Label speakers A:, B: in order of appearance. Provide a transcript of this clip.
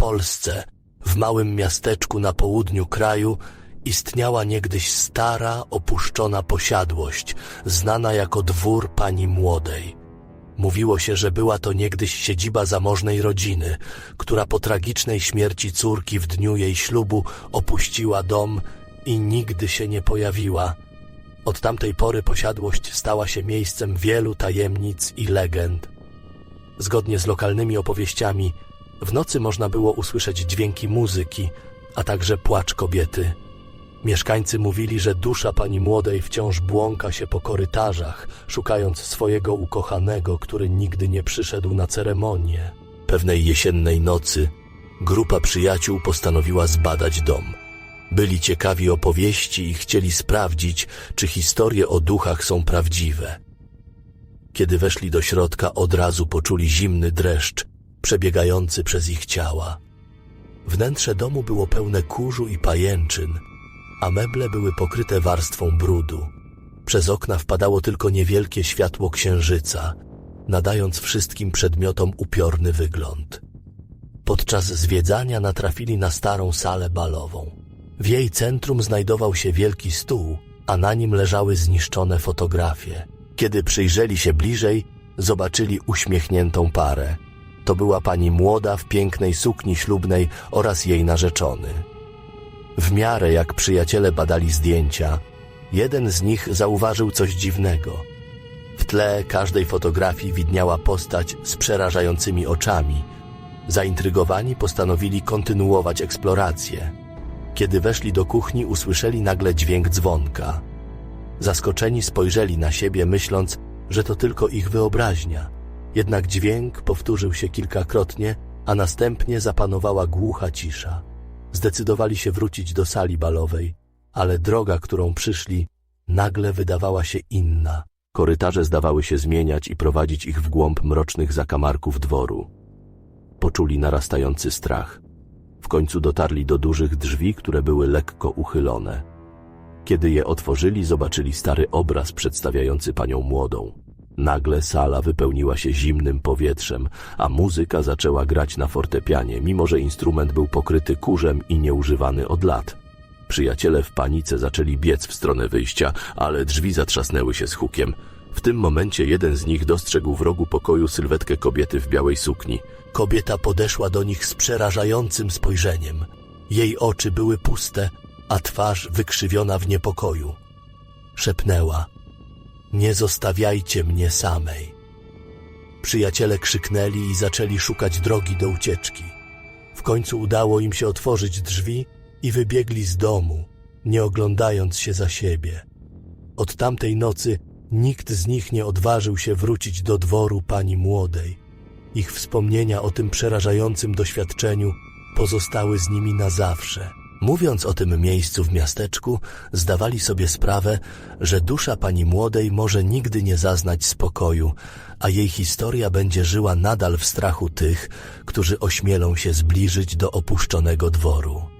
A: Polsce, w małym miasteczku na południu kraju, istniała niegdyś stara, opuszczona posiadłość, znana jako dwór pani młodej. Mówiło się, że była to niegdyś siedziba zamożnej rodziny, która po tragicznej śmierci córki w dniu jej ślubu opuściła dom i nigdy się nie pojawiła. Od tamtej pory posiadłość stała się miejscem wielu tajemnic i legend. Zgodnie z lokalnymi opowieściami, w nocy można było usłyszeć dźwięki muzyki, a także płacz kobiety. Mieszkańcy mówili, że dusza pani młodej wciąż błąka się po korytarzach, szukając swojego ukochanego, który nigdy nie przyszedł na ceremonię. Pewnej jesiennej nocy grupa przyjaciół postanowiła zbadać dom. Byli ciekawi opowieści i chcieli sprawdzić, czy historie o duchach są prawdziwe. Kiedy weszli do środka, od razu poczuli zimny dreszcz przebiegający przez ich ciała. Wnętrze domu było pełne kurzu i pajęczyn, a meble były pokryte warstwą brudu. Przez okna wpadało tylko niewielkie światło księżyca, nadając wszystkim przedmiotom upiorny wygląd. Podczas zwiedzania natrafili na starą salę balową. W jej centrum znajdował się wielki stół, a na nim leżały zniszczone fotografie. Kiedy przyjrzeli się bliżej, zobaczyli uśmiechniętą parę. To była pani młoda w pięknej sukni ślubnej oraz jej narzeczony. W miarę jak przyjaciele badali zdjęcia, jeden z nich zauważył coś dziwnego. W tle każdej fotografii widniała postać z przerażającymi oczami. Zaintrygowani postanowili kontynuować eksplorację. Kiedy weszli do kuchni, usłyszeli nagle dźwięk dzwonka. Zaskoczeni spojrzeli na siebie, myśląc, że to tylko ich wyobraźnia. Jednak dźwięk powtórzył się kilkakrotnie, a następnie zapanowała głucha cisza. Zdecydowali się wrócić do sali balowej, ale droga, którą przyszli, nagle wydawała się inna. Korytarze zdawały się zmieniać i prowadzić ich w głąb mrocznych zakamarków dworu. Poczuli narastający strach. W końcu dotarli do dużych drzwi, które były lekko uchylone. Kiedy je otworzyli, zobaczyli stary obraz przedstawiający panią młodą. Nagle sala wypełniła się zimnym powietrzem, a muzyka zaczęła grać na fortepianie, mimo że instrument był pokryty kurzem i nieużywany od lat. Przyjaciele w panice zaczęli biec w stronę wyjścia, ale drzwi zatrzasnęły się z hukiem. W tym momencie jeden z nich dostrzegł w rogu pokoju sylwetkę kobiety w białej sukni. Kobieta podeszła do nich z przerażającym spojrzeniem. Jej oczy były puste, a twarz wykrzywiona w niepokoju. Szepnęła: Nie zostawiajcie mnie samej. Przyjaciele krzyknęli i zaczęli szukać drogi do ucieczki. W końcu udało im się otworzyć drzwi i wybiegli z domu, nie oglądając się za siebie. Od tamtej nocy nikt z nich nie odważył się wrócić do dworu pani młodej. Ich wspomnienia o tym przerażającym doświadczeniu pozostały z nimi na zawsze. Mówiąc o tym miejscu w miasteczku, zdawali sobie sprawę, że dusza pani młodej może nigdy nie zaznać spokoju, a jej historia będzie żyła nadal w strachu tych, którzy ośmielą się zbliżyć do opuszczonego dworu.